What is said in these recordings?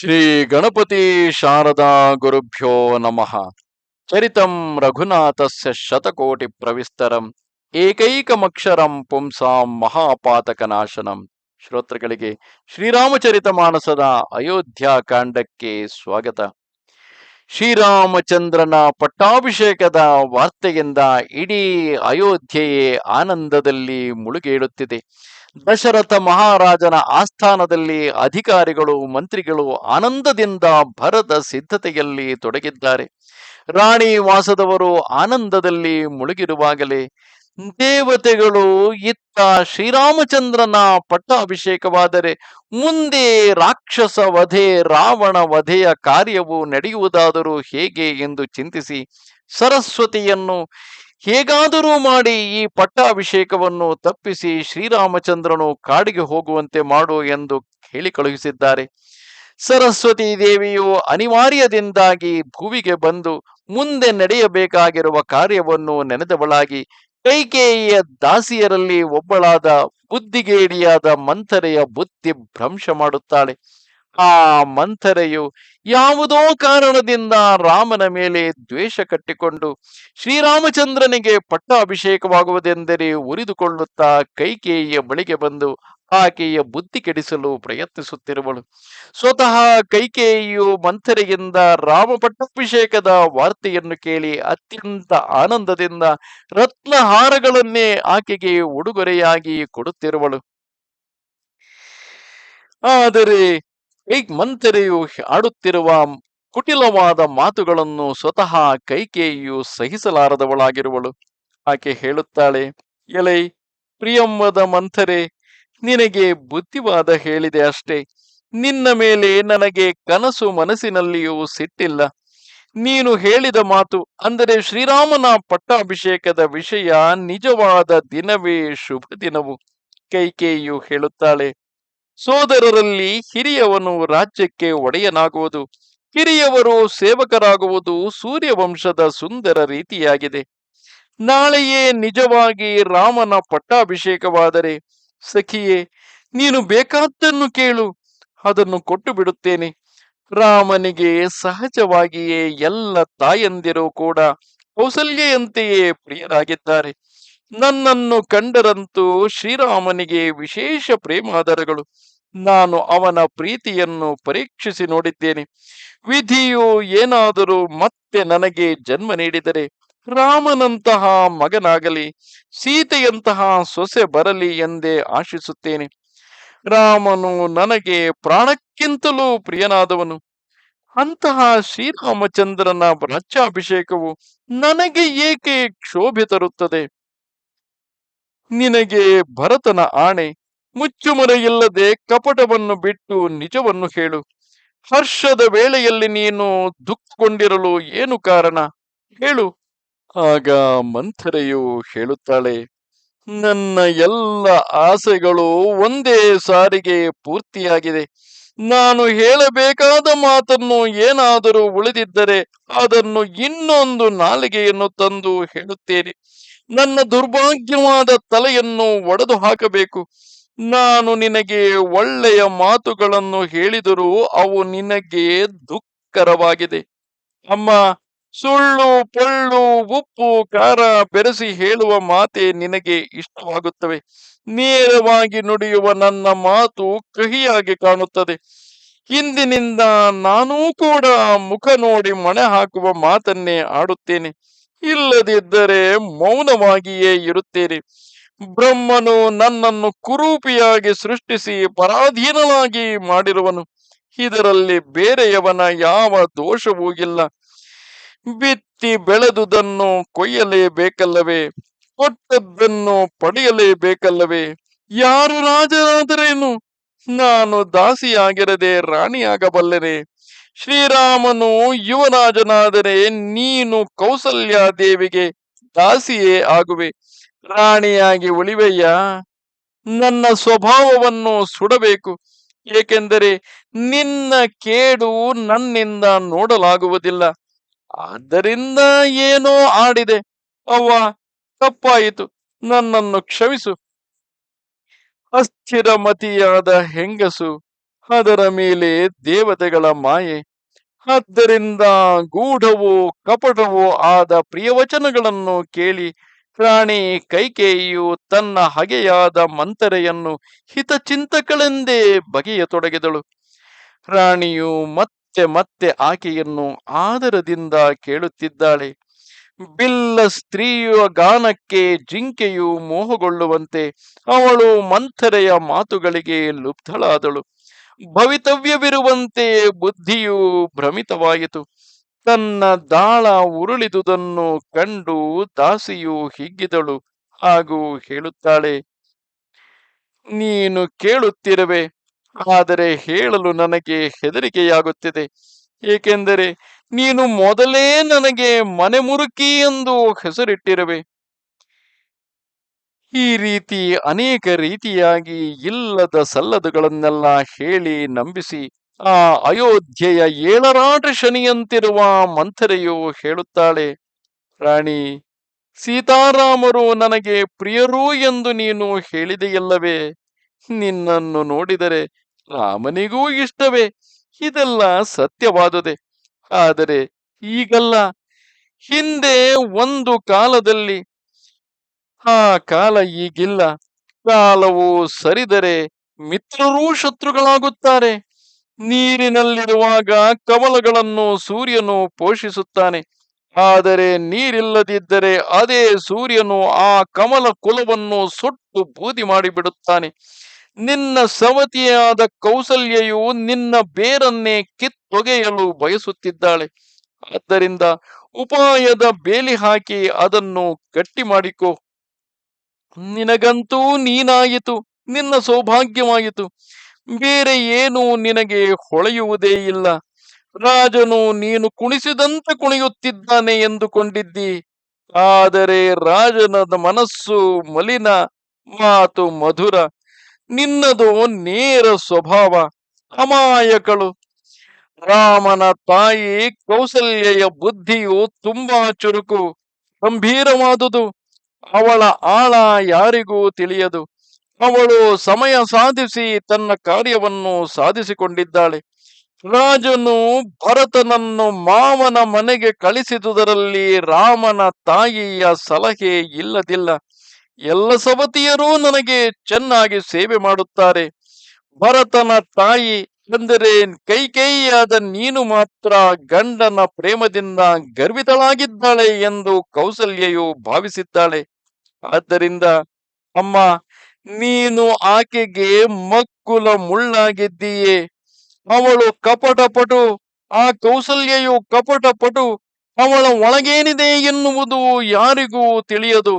ಶ್ರೀ ಗಣಪತಿ ಶಾರದಾ ಗುರುಭ್ಯೋ ನಮಃ. ಚರಿತಂ ರಘುನಾಥಸ್ಯ ಶತಕೋಟಿ ಪ್ರವಿಸ್ತರಂ, ಏಕೈಕಮಕ್ಷರಂ ಪುಂಸಾಂ ಮಹಾಪಾತಕನಾಶನಂ. ಶ್ರೋತೃಗಳಿಗೆ ಶ್ರೀರಾಮಚರಿತ ಮಾನಸದ ಅಯೋಧ್ಯ ಕಾಂಡಕ್ಕೆ ಸ್ವಾಗತ. ಶ್ರೀರಾಮಚಂದ್ರನ ಪಟ್ಟಾಭಿಷೇಕದ ವಾರ್ತೆಯಿಂದ ಇಡೀ ಅಯೋಧ್ಯೆಯೇ ಆನಂದದಲ್ಲಿ ಮುಳುಗೇಳುತ್ತಿದೆ. ದಶರಥ ಮಹಾರಾಜನ ಆಸ್ಥಾನದಲ್ಲಿ ಅಧಿಕಾರಿಗಳು, ಮಂತ್ರಿಗಳು ಆನಂದದಿಂದ ಭರದ ಸಿದ್ಧತೆಯಲ್ಲಿ ತೊಡಗಿದ್ದಾರೆ. ರಾಣಿ ವಾಸದವರು ಆನಂದದಲ್ಲಿ ಮುಳುಗಿರುವಾಗಲೇ ದೇವತೆಗಳು ಇತ್ತ ಶ್ರೀರಾಮಚಂದ್ರನ ಪಟ್ಟಾಭಿಷೇಕವಾದರೆ ಮುಂದೆ ರಾಕ್ಷಸ ವಧೆ, ರಾವಣ ವಧೆಯ ಕಾರ್ಯವು ನಡೆಯುವುದಾದರೂ ಹೇಗೆ ಎಂದು ಚಿಂತಿಸಿ ಸರಸ್ವತಿಯನ್ನು ಹೇಗಾದರೂ ಮಾಡಿ ಈ ಪಟ್ಟಾಭಿಷೇಕವನ್ನು ತಪ್ಪಿಸಿ ಶ್ರೀರಾಮಚಂದ್ರನು ಕಾಡಿಗೆ ಹೋಗುವಂತೆ ಮಾಡು ಎಂದು ಹೇಳಿ ಕಳುಹಿಸಿದ್ದಾರೆ. ಸರಸ್ವತಿ ದೇವಿಯು ಅನಿವಾರ್ಯದಿಂದಾಗಿ ಭುವಿಗೆ ಬಂದು ಮುಂದೆ ನಡೆಯಬೇಕಾಗಿರುವ ಕಾರ್ಯವನ್ನು ನೆನೆದವಳಾಗಿ ಕೈಕೇಯಿಯ ದಾಸಿಯರಲ್ಲಿ ಒಬ್ಬಳಾದ ಬುದ್ಧಿಗೇಡಿಯಾದ ಮಂಥರೆಯ ಬುದ್ಧಿ ಭ್ರಂಶ ಮಾಡುತ್ತಾಳೆ. ಆ ಮಂಥರೆಯು ಯಾವುದೋ ಕಾರಣದಿಂದ ರಾಮನ ಮೇಲೆ ದ್ವೇಷ ಕಟ್ಟಿಕೊಂಡು ಶ್ರೀರಾಮಚಂದ್ರನಿಗೆ ಪಟ್ಟಾಭಿಷೇಕವಾಗುವುದೆಂದರೆ ಉರಿದುಕೊಳ್ಳುತ್ತಾ ಕೈಕೇಯಿಯ ಬಳಿಗೆ ಬಂದು ಆಕೆಯ ಬುದ್ಧಿ ಕೆಡಿಸಲು ಪ್ರಯತ್ನಿಸುತ್ತಿರುವಳು. ಸ್ವತಃ ಕೈಕೇಯಿಯು ಮಂಥರೆಯಿಂದ ರಾಮ ಪಟ್ಟಾಭಿಷೇಕದ ವಾರ್ತೆಯನ್ನು ಕೇಳಿ ಅತ್ಯಂತ ಆನಂದದಿಂದ ರತ್ನಹಾರಗಳನ್ನೇ ಆಕೆಗೆ ಉಡುಗೊರೆಯಾಗಿ ಕೊಡುತ್ತಿರುವಳು. ಆದರೆ ಕೈ ಮಂಥರೆಯು ಆಡುತ್ತಿರುವ ಕುಟಿಲವಾದ ಮಾತುಗಳನ್ನು ಸ್ವತಃ ಕೈಕೇಯಿಯು ಸಹಿಸಲಾರದವಳಾಗಿರುವಳು. ಆಕೆ ಹೇಳುತ್ತಾಳೆ, ಎಲೈ, ಪ್ರಿಯಂವದ ಮಂಥರೆ, ನಿನಗೆ ಬುದ್ಧಿವಾದ ಹೇಳಿದೆ ಅಷ್ಟೇ. ನಿನ್ನ ಮೇಲೆ ನನಗೆ ಕನಸು ಮನಸ್ಸಿನಲ್ಲಿಯೂ ಸಿಟ್ಟಿಲ್ಲ. ನೀನು ಹೇಳಿದ ಮಾತು ಅಂದರೆ ಶ್ರೀರಾಮನ ಪಟ್ಟಾಭಿಷೇಕದ ವಿಷಯ ನಿಜವಾದ ದಿನವೇ ಶುಭ ದಿನವು ಕೈಕೇಯಿಯು ಹೇಳುತ್ತಾಳೆ ಸೋದರರಲ್ಲಿ ಹಿರಿಯವನು ರಾಜ್ಯಕ್ಕೆ ಒಡೆಯನಾಗುವುದು. ಹಿರಿಯವರು ಸೇವಕರಾಗುವುದು ಸೂರ್ಯವಂಶದ ಸುಂದರ ರೀತಿಯಾಗಿದೆ. ನಾಳೆಯೇ ನಿಜವಾಗಿ ರಾಮನ ಪಟ್ಟಾಭಿಷೇಕವಾದರೆ, ಸಖಿಯೇ, ನೀನು ಬೇಕಾದ್ದನ್ನು ಕೇಳು, ಅದನ್ನು ಕೊಟ್ಟು ಬಿಡುತ್ತೇನೆ ರಾಮನಿಗೆ ಸಹಜವಾಗಿಯೇ ಎಲ್ಲ ತಾಯಂದಿರು ಕೂಡ ಕೌಸಲ್ಯೆಯಂತೆಯೇ ಪ್ರಿಯರಾಗಿದ್ದಾರೆ. ನನ್ನನ್ನು ಕಂಡರಂತೂ ಶ್ರೀರಾಮನಿಗೆ ವಿಶೇಷ ಪ್ರೇಮಾದರಗಳು. ನಾನು ಅವನ ಪ್ರೀತಿಯನ್ನು ಪರೀಕ್ಷಿಸಿ ನೋಡಿದ್ದೇನೆ. ವಿಧಿಯು ಏನಾದರೂ ಮತ್ತೆ ನನಗೆ ಜನ್ಮ ನೀಡಿದರೆ ರಾಮನಂತಹ ಮಗನಾಗಲಿ, ಸೀತೆಯಂತಹ ಸೊಸೆ ಬರಲಿ ಎಂದೇ ಆಶಿಸುತ್ತೇನೆ. ರಾಮನು ನನಗೆ ಪ್ರಾಣಕ್ಕಿಂತಲೂ ಪ್ರಿಯನಾದವನು. ಅಂತಹ ಶ್ರೀರಾಮಚಂದ್ರನ ರಾಜ್ಯಾಭಿಷೇಕವು ನನಗೆ ಏಕೆ ಕ್ಷೋಭೆ ತರುತ್ತದೆ? ನಿನಗೆ ಭರತನ ಆಣೆ ಮುಚ್ಚುಮರೆಯಿಲ್ಲದೆ ಕಪಟವನ್ನು ಬಿಟ್ಟು ನಿಜವನ್ನು ಹೇಳು. ಹರ್ಷದ ವೇಳೆಯಲ್ಲಿ ನೀನು ದುಃಖಗೊಂಡಿರಲು ಏನು ಕಾರಣ? ಹೇಳು. ಆಗ ಮಂಥರೆಯು ಹೇಳುತ್ತಾಳೆ, ನನ್ನ ಎಲ್ಲ ಆಸೆಗಳು ಒಂದೇ ಸಾರಿಗೆ ಪೂರ್ತಿಯಾಗಿದೆ. ನಾನು ಹೇಳಬೇಕಾದ ಮಾತನ್ನು ಏನಾದರೂ ಉಳಿದಿದ್ದರೆ ಅದನ್ನು ಇನ್ನೊಂದು ನಾಲಿಗೆಯನ್ನು ತಂದು ಹೇಳುತ್ತೇನೆ. ನನ್ನ ದುರ್ಭಾಗ್ಯವಾದ ತಲೆಯನ್ನು ಒಡೆದು ಹಾಕಬೇಕು. ನಾನು ನಿನಗೆ ಒಳ್ಳೆಯ ಮಾತುಗಳನ್ನು ಹೇಳಿದರೂ ಅವು ನಿನಗೆ ದುಃಖಕರವಾಗಿದೆ. ಅಮ್ಮ, ಸುಳ್ಳು, ಪೊಳ್ಳು, ಉಪ್ಪು, ಖಾರ ಬೆರೆಸಿ ಹೇಳುವ ಮಾತೆ ನಿನಗೆ ಇಷ್ಟವಾಗುತ್ತವೆ. ನೇರವಾಗಿ ನುಡಿಯುವ ನನ್ನ ಮಾತು ಕಹಿಯಾಗಿ ಕಾಣುತ್ತದೆ. ಇಂದಿನಿಂದ ನಾನೂ ಕೂಡ ಮುಖ ನೋಡಿ ಮಣೆ ಹಾಕುವ ಮಾತನ್ನೇ ಆಡುತ್ತೇನೆ. ಇಲ್ಲದಿದ್ದರೆ ಮೌನವಾಗಿಯೇ ಇರುತ್ತೀರಿ. ಬ್ರಹ್ಮನು ನನ್ನನ್ನು ಕುರೂಪಿಯಾಗಿ ಸೃಷ್ಟಿಸಿ ಪರಾಧೀನನಾಗಿ ಮಾಡಿರುವನು. ಇದರಲ್ಲಿ ಬೇರೆಯವನ ಯಾವ ದೋಷವೂ ಇಲ್ಲ. ಬಿತ್ತಿ ಬೆಳೆದುದನ್ನು ಕೊಯ್ಯಲೇಬೇಕಲ್ಲವೇ? ಕೊಟ್ಟದ್ದನ್ನು ಪಡೆಯಲೇಬೇಕಲ್ಲವೇ? ಯಾರು ರಾಜರಾದರೇನು? ನಾನು ದಾಸಿಯಾಗಿರದೆ ರಾಣಿಯಾಗಬಲ್ಲೆನೆ. ಶ್ರೀರಾಮನು ಯುವರಾಜನಾದರೆ ನೀನು ಕೌಸಲ್ಯ ದೇವಿಗೆ ದಾಸಿಯೇ ಆಗುವೆ. ರಾಣಿಯಾಗಿ ಉಳಿವೆಯ್ಯ. ನನ್ನ ಸ್ವಭಾವವನ್ನು ಸುಡಬೇಕು. ಏಕೆಂದರೆ ನಿನ್ನ ಕೇಡು ನನ್ನಿಂದ ನೋಡಲಾಗುವುದಿಲ್ಲ. ಆದ್ದರಿಂದ ಏನೋ ಆಡಿದೆ. ಅವ್ವ, ತಪ್ಪಾಯಿತು. ನನ್ನನ್ನು ಕ್ಷಮಿಸು. ಅಸ್ಥಿರಮತಿಯಾದ ಹೆಂಗಸು, ಅದರ ಮೇಲೆ ದೇವತೆಗಳ ಮಾಯೆ. ಆದ್ದರಿಂದ ಗೂಢವೋ ಕಪಟವೋ ಆದ ಪ್ರಿಯವಚನಗಳನ್ನು ಕೇಳಿ ರಾಣಿ ಕೈಕೇಯಿಯು ತನ್ನ ಹಗೆಯಾದ ಮಂತರೆಯನ್ನು ಹಿತಚಿಂತಕಳೆಂದೇ ಬಗೆಯತೊಡಗಿದಳು. ರಾಣಿಯು ಮತ್ತೆ ಮತ್ತೆ ಆಕೆಯನ್ನು ಆದರದಿಂದ ಕೇಳುತ್ತಿದ್ದಾಳೆ. ಬಿಲ್ಲ ಸ್ತ್ರೀಯ ಗಾನಕ್ಕೆ ಜಿಂಕೆಯು ಮೋಹಗೊಳ್ಳುವಂತೆ ಅವಳು ಮಂಥರೆಯ ಮಾತುಗಳಿಗೆ ಲುಬ್ಧಳಾದಳು ಭವಿತವ್ಯವಿರುವಂತೆ ಬುದ್ಧಿಯು ಭ್ರಮಿತವಾಯಿತು ತನ್ನ ದಾಳ ಉರುಳಿದುದನ್ನು ಕಂಡು ದಾಸಿಯು ಹಿಗ್ಗಿದಳು ಹಾಗೂ ಹೇಳುತ್ತಾಳೆ, ನೀನು ಕೇಳುತ್ತಿರುವೆ, ಆದರೆ ಹೇಳಲು ನನಗೆ ಹೆದರಿಕೆಯಾಗುತ್ತಿದೆ. ಏಕೆಂದರೆ ನೀನು ಮೊದಲೇ ನನಗೆ ಮನೆ ಮುರುಕಿ ಎಂದು ಹೆಸರಿಟ್ಟಿರುವೆ. ಈ ರೀತಿ ಅನೇಕ ರೀತಿಯಾಗಿ ಇಲ್ಲದ ಸಲ್ಲದುಗಳನ್ನೆಲ್ಲ ಹೇಳಿ ನಂಬಿಸಿ ಆ ಅಯೋಧ್ಯೆಯ ಏಳರಾಟ ಶನಿಯಂತಿರುವ ಮಂಥರೆಯು ಹೇಳುತ್ತಾಳೆ, ರಾಣಿ, ಸೀತಾರಾಮರು ನನಗೆ ಪ್ರಿಯರು ಎಂದು ನೀನು ಹೇಳಿದೆಯಲ್ಲವೇ? ನಿನ್ನನ್ನು ನೋಡಿದರೆ ರಾಮನಿಗೂ ಇಷ್ಟವೇ? ಇದೆಲ್ಲ ಸತ್ಯವಾದುದೆ. ಆದರೆ ಈಗಲ್ಲ, ಹಿಂದೆ ಒಂದು ಕಾಲದಲ್ಲಿ ಆ ಕಾಲ ಈಗಿಲ್ಲ. ಕಾಲವು ಸರಿದರೆ ಮಿತ್ರರೂ ಶತ್ರುಗಳಾಗುತ್ತಾರೆ. ನೀರಿನಲ್ಲಿರುವಾಗ ಕಮಲಗಳನ್ನು ಸೂರ್ಯನು ಪೋಷಿಸುತ್ತಾನೆ. ಆದರೆ ನೀರಿಲ್ಲದಿದ್ದರೆ ಅದೇ ಸೂರ್ಯನು ಆ ಕಮಲ ಕುಲವನ್ನು ಸುಟ್ಟು ಬೂದಿ ಮಾಡಿಬಿಡುತ್ತಾನೆ. ನಿನ್ನ ಸವತಿಯಾದ ಕೌಸಲ್ಯೆಯು ನಿನ್ನ ಬೇರನ್ನೇ ಕಿತ್ತೊಗೆಯಲು ಬಯಸುತ್ತಿದ್ದಾಳೆ. ಆದ್ದರಿಂದ ಉಪಾಯದ ಬೇಲಿ ಹಾಕಿ ಅದನ್ನು ಗಟ್ಟಿ ಮಾಡಿಕೋ ನಿನಗಂತೂ ನೀನಾಯಿತು, ನಿನ್ನ ಸೌಭಾಗ್ಯವಾಯಿತು. ಬೇರೆ ಏನು ನಿನಗೆ ಹೊಳೆಯುವುದೇ ಇಲ್ಲ. ರಾಜನು ನೀನು ಕುಣಿಸಿದಂತೆ ಕುಣಿಯುತ್ತಿದ್ದಾನೆ ಎಂದುಕೊಂಡಿದ್ದಿ. ಆದರೆ ರಾಜನದ ಮನಸ್ಸು ಮಲಿನ, ಮಾತು ಮಧುರ. ನಿನ್ನದು ನೇರ ಸ್ವಭಾವ, ಅಮಾಯಕಳು. ರಾಮನ ತಾಯಿ ಕೌಸಲ್ಯೆಯ ಬುದ್ಧಿಯು ತುಂಬಾ ಚುರುಕು, ಗಂಭೀರವಾದುದು. ಅವಳ ಆಳ ಯಾರಿಗೂ ತಿಳಿಯದು. ಅವಳು ಸಮಯ ಸಾಧಿಸಿ ತನ್ನ ಕಾರ್ಯವನ್ನು ಸಾಧಿಸಿಕೊಂಡಿದ್ದಾಳೆ. ರಾಜನು ಭರತನನ್ನು ಮಾವನ ಮನೆಗೆ ಕಳಿಸಿದುದರಲ್ಲಿ ರಾಮನ ತಾಯಿಯ ಸಲಹೆ ಇಲ್ಲದಿಲ್ಲ. ಎಲ್ಲ ಸವತಿಯರೂ ನನಗೆ ಚೆನ್ನಾಗಿ ಸೇವೆ ಮಾಡುತ್ತಾರೆ. ಭರತನ ತಾಯಿ ಅಂದರೆ ಕೈಕೇಯಿಯಾದ ನೀನು ಮಾತ್ರ ಗಂಡನ ಪ್ರೇಮದಿಂದ ಗರ್ವಿತಳಾಗಿದ್ದಾಳೆ ಎಂದು ಕೌಸಲ್ಯು ಭಾವಿಸಿದ್ದಾಳೆ. ಆದ್ದರಿಂದ, ಅಮ್ಮ, ನೀನು ಆಕೆಗೆ ಮಕ್ಕುಲ ಮುಳ್ಳಾಗಿದ್ದೀಯೇ. ಅವಳು ಕಪಟಪಟು, ಆ ಕೌಸಲ್ಯೆಯು ಕಪಟಪಟು, ಅವಳ ಒಳಗೇನಿದೆ ಎನ್ನುವುದು ಯಾರಿಗೂ ತಿಳಿಯದು.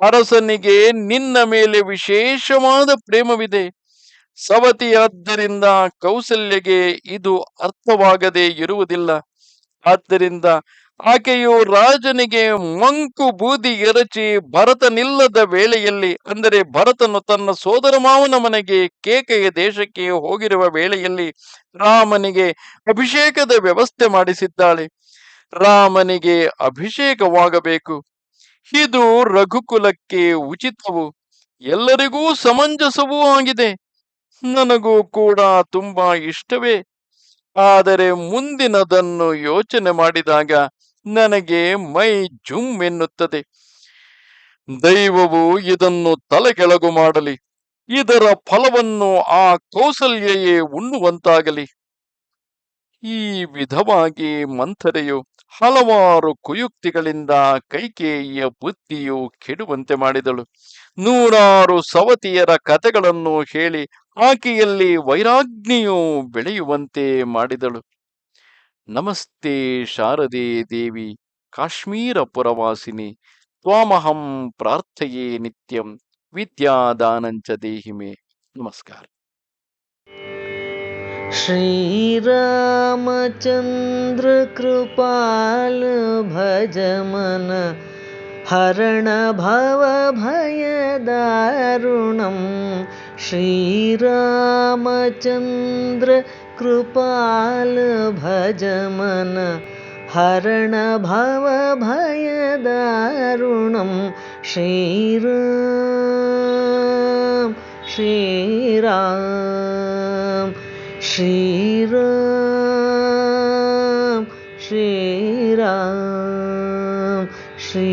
ಅರಸನಿಗೆ ನಿನ್ನ ಮೇಲೆ ವಿಶೇಷವಾದ ಪ್ರೇಮವಿದೆ. ಸವತಿಯಾದ್ದರಿಂದ ಕೌಸಲ್ಯಗೆ ಇದು ಅರ್ಥವಾಗದೇ ಇರುವುದಿಲ್ಲ. ಆದ್ದರಿಂದ ಆಕೆಯು ರಾಜನಿಗೆ ಮಂಕು ಬೂದಿ ಎರಚಿ ಭರತನಿಲ್ಲದ ವೇಳೆಯಲ್ಲಿ, ಅಂದರೆ ಭರತನು ತನ್ನ ಸೋದರ ಮಾವನ ಮನೆಗೆ ಕೇಕೆಯ ದೇಶಕ್ಕೆ ಹೋಗಿರುವ ವೇಳೆಯಲ್ಲಿ ರಾಮನಿಗೆ ಅಭಿಷೇಕದ ವ್ಯವಸ್ಥೆ ಮಾಡಿಸಿದ್ದಾಳೆ. ರಾಮನಿಗೆ ಅಭಿಷೇಕವಾಗಬೇಕು. ಇದು ರಘುಕುಲಕ್ಕೆ ಉಚಿತವು. ಎಲ್ಲರಿಗೂ ಸಮಂಜಸವೂ ಆಗಿದೆ. ನನಗೂ ಕೂಡ ತುಂಬಾ ಇಷ್ಟವೇ. ಆದರೆ ಮುಂದಿನದನ್ನು ಯೋಚನೆ ಮಾಡಿದಾಗ ನನಗೆ ಮೈ ಜುಮ್ ಎನ್ನುತ್ತದೆ. ದೈವವು ಇದನ್ನು ತಲೆಕೆಳಗು ಮಾಡಲಿ. ಇದರ ಫಲವನ್ನು ಆ ಕೌಸಲ್ಯೆಯೇ ಉಣ್ಣುವಂತಾಗಲಿ. ಈ ವಿಧವಾಗಿ ಮಂಥರೆಯು ಹಲವಾರು ಕುಯುಕ್ತಿಗಳಿಂದ ಕೈಕೇಯಿಯ ಬುದ್ಧಿಯು ಕೆಡುವಂತೆ ಮಾಡಿದಳು. ನೂರಾರು ಸವತಿಯರ ಕಥೆಗಳನ್ನು ಹೇಳಿ ಆಕೆಯಲ್ಲಿ ವೈರಾಗ್ನಿಯು ಬೆಳೆಯುವಂತೆ ಮಾಡಿದಳು ನಮಸ್ತೆ ಶಾರದೆ ದೇವಿ ಕಾಶ್ಮೀರ ಪುರವಾಸಿನಿ ತ್ವಾಮಹಂ ಪ್ರಾರ್ಥಯೇ ನಿತ್ಯಂ ವಿದ್ಯಾದಾನಂಚ ದೇಹಿಮೆ ನಮಸ್ಕಾರ श्रीरामचन्द्र कृपाल भज मन हरण भव भयदारुणं श्रीरामचन्द्रकृपालभजम हरणभवभयदारुणं श्रीराम श्रीराम श्रीराम श्रीराम श्री